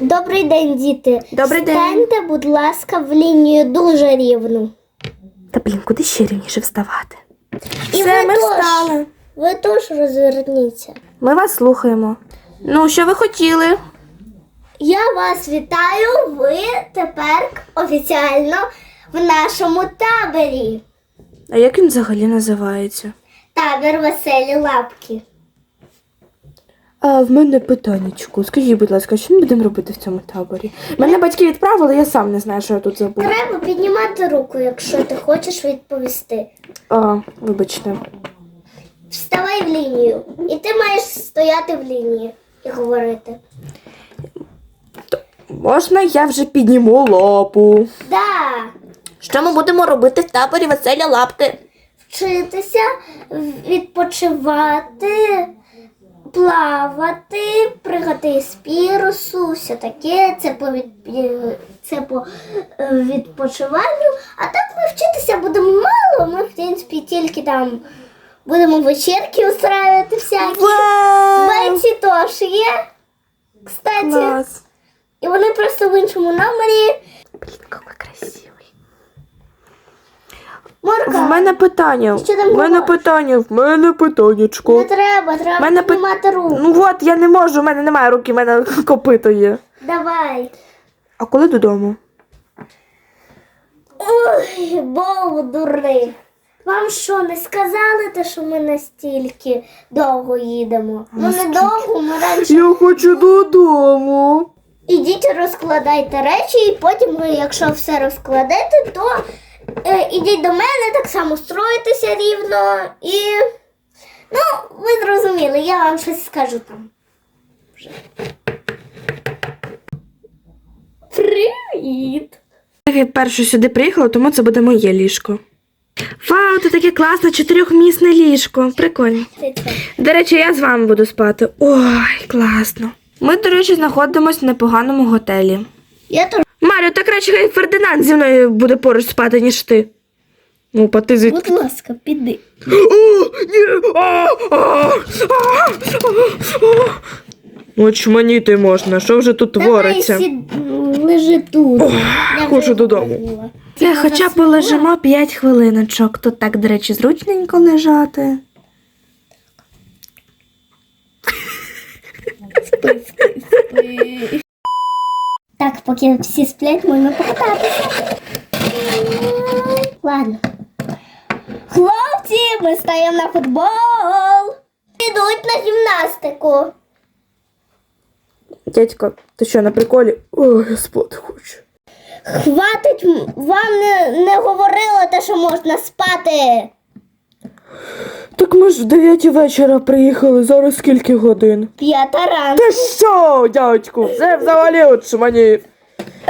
Добрий день, діти. Добрий день. Станьте, будь ласка, в лінію дуже рівну. Та блін, куди ще рівніше вставати? І Все, ви ми теж. встали. Ви теж розверніться. Ми вас слухаємо. Ну, що ви хотіли? Я вас вітаю. Ви тепер офіціально в нашому таборі. А як він взагалі називається? Табір веселі лапки. А в мене питаннячко. Скажіть, будь ласка, що ми будемо робити в цьому таборі? Мене батьки відправили, я сам не знаю, що я тут забув. Треба піднімати руку, якщо ти хочеш відповісти. А, вибачте. Вставай в лінію. І ти маєш стояти в лінії і говорити. Можна я вже підніму лапу? Да. Що ми будемо робити в таборі веселі лапки? Вчитися, відпочивати, плавати, пригати з пірусу, все таке. Це по, від... це по е, відпочиванню. А так ми вчитися будемо мало. Ми, в принципі, тільки там будемо вечірки устраювати всякі. Байці теж є. Кстати, Клас! і вони просто в іншому номері. Блін, який красивий. Морка, В мене питання. Що там В мене питання, в мене не питаннячко. треба, треба Мене пи- піднімати руку. Ну от, я не можу, в мене немає руки, в мене копито є. Давай. А коли додому? Ой, бовдури. Вам що, не сказали те, що ми настільки довго їдемо? Ну не довго, ми раніше. Я хочу додому. Ідіть розкладайте речі, і потім, ви, якщо все розкладете, то ідіть до мене, так само строїтеся рівно і. Ну, ви зрозуміли, я вам щось скажу там. Вже. Привіт! Я перше сюди приїхала, тому це буде моє ліжко. Вау, це таке класне чотирьохмісне ліжко. Прикольно. Це це. До речі, я з вами буду спати. Ой, класно. Ми, до речі, знаходимося в непоганому готелі. Я. Маріо, так краще хай Фердинанд зі мною буде поруч спати, ніж ти. Ну, па ти звідки? Будь ласка, піди. О, ні! А, а, а, а. Очманіти можна, що вже тут твориться? Давай сід... лежи тут. Я хочу вже додому. Це хоча б полежимо 5 хвилиночок. Тут так, до речі, зручненько лежати. Так, поки всі сплять, можна покататися. Ладно. Хлопці, ми стаємо на футбол. Ідуть на гімнастику. Дядько, ти що, на приколі? Ой, я спати хочу. Хватить, вам не, не говорили те, що можна спати. Так ми ж в 9 вечора приїхали, зараз скільки годин? П'ята ранку. Ти що, дядьку? Це взагалі от мені.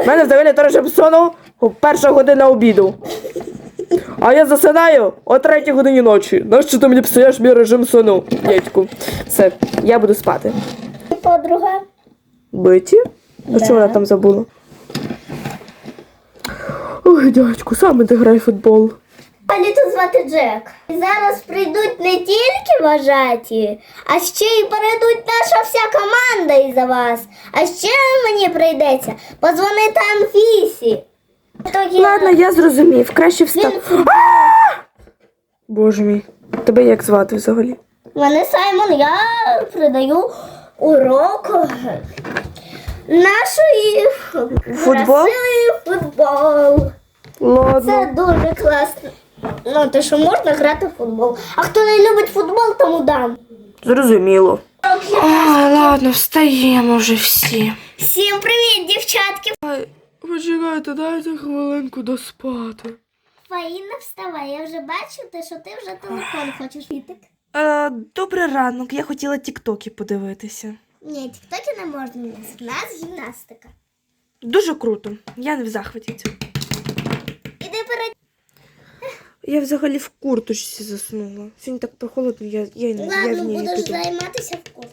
У мене взагалі режим сону перша година обіду. А я засинаю о третій годині ночі. Нащо ти мені псуєш мій режим сону, дядьку? Все, я буду спати. Подруга. Биті? А Да. що вона там забула? Ой, дядьку, саме ти грай в футбол. Алі звати Джек. І зараз прийдуть не тільки вважаті, а ще й перейдуть наша вся команда із-за вас. А ще мені прийдеться позвонити Анфісі. Ладно, я зрозумів, краще встав. він Боже мій, тебе як звати взагалі? Мене Саймон, я придаю урок нашої Футбол? футбол. Ладно. Це дуже класно. Ну, те, що можна грати в футбол. А хто не любить футбол, тому дам. Зрозуміло. Ой, ладно, встаємо вже всі. Всім привіт, дівчатки! Почекайте, дайте хвилинку доспати. Фаїна, вставай, я вже бачу те, що ти вже телефон хочеш вітик. Е, добрий ранок, я хотіла тіктоки подивитися. Ні, тіктоки не можна, в нас гімнастика. Дуже круто. Я не в захваті цього. Я взагалі в курточці заснула. Сьогодні так прохолодно, я, я, я в Ладно, ній будеш піду. займатися в курсі.